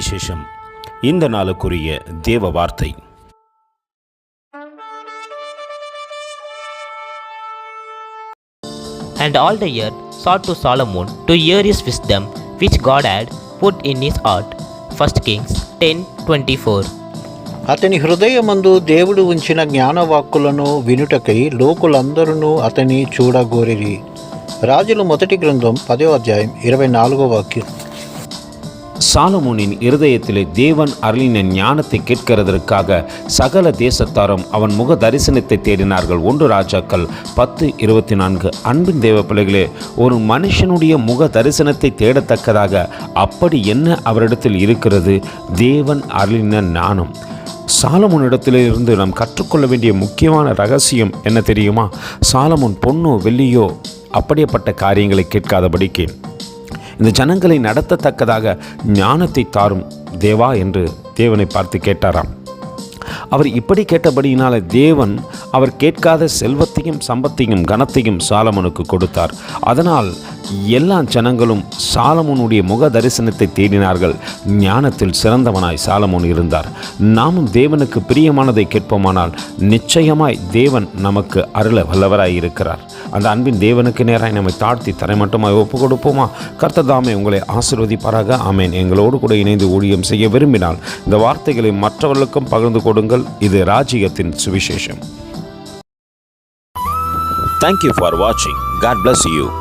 சுவிசேஷம் இந்த நாளுக்குரிய தேவ வார்த்தை And all the earth sought to Solomon to hear his wisdom, which God had put in his heart. 1 Kings 10:24. అతని హృదయమందు దేవుడు ఉంచిన జ్ఞానవాక్కులను వినుటకై లోకులందరూ అతని చూడగోరిరి రాజుల మొదటి గ్రంథం పదో అధ్యాయం ఇరవై నాలుగో వాక్యం சாலமோனின் இருதயத்திலே தேவன் அருளின ஞானத்தை கேட்கிறதற்காக சகல தேசத்தாரும் அவன் முக தரிசனத்தை தேடினார்கள். ஒன்று ராஜாக்கள் பத்து இருபத்தி நான்கு. அன்பின் தேவ பிள்ளைகளே ஒரு மனுஷனுடைய முக தரிசனத்தை தேடத்தக்கதாக அப்படி என்ன அவரிடத்தில் இருக்கிறது? தேவன் அருளின ஞானம். சாலமோனிடத்திலிருந்து நாம் கற்றுக்கொள்ள வேண்டிய முக்கியமான ரகசியம் என்ன தெரியுமா? சாலமுன் பொண்ணோ வெள்ளியோ அப்படியேப்பட்ட காரியங்களை கேட்காதபடிக்கு இந்த ஜனங்களை நடத்தத்தக்கதாக ஞானத்தை தாரும் தேவா என்று தேவனை பார்த்து கேட்டாராம். அவர் இப்படி கேட்டபடியினால தேவன் அவர் கேட்காத செல்வத்தையும் சம்பத்தையும் கனத்தையும் சாலமனுக்கு கொடுத்தார். அதனால் எல்லா ஜனங்களும் சாலமோனுடைய முக தரிசனத்தை தேடினார்கள். ஞானத்தில் சிறந்தவனாய் சாலமோன் இருந்தார். நாமும் தேவனுக்கு பிரியமானதை கேட்போமானால் நிச்சயமாய் தேவன் நமக்கு அருள வல்லவராய் இருக்கிறார் அந்த அன்பின் தேவனுக்கு நேராய் நம்மை தாழ்த்தி தரை மட்டுமாய் ஒப்பு கொடுப்போமா? கர்த்ததாமே உங்களை ஆசிர்வதிப்பாராக. ஆமேன். எங்களோடு கூட இணைந்து ஊழியம் செய்ய விரும்பினால் இந்த வார்த்தைகளை மற்றவர்களுக்கும் பகிர்ந்து கொடுங்கள். இது ராஜ்யத்தின் சுவிசேஷம். தேங்க்யூ ஃபார் வாட்சிங் காட் பிளஸ் யூ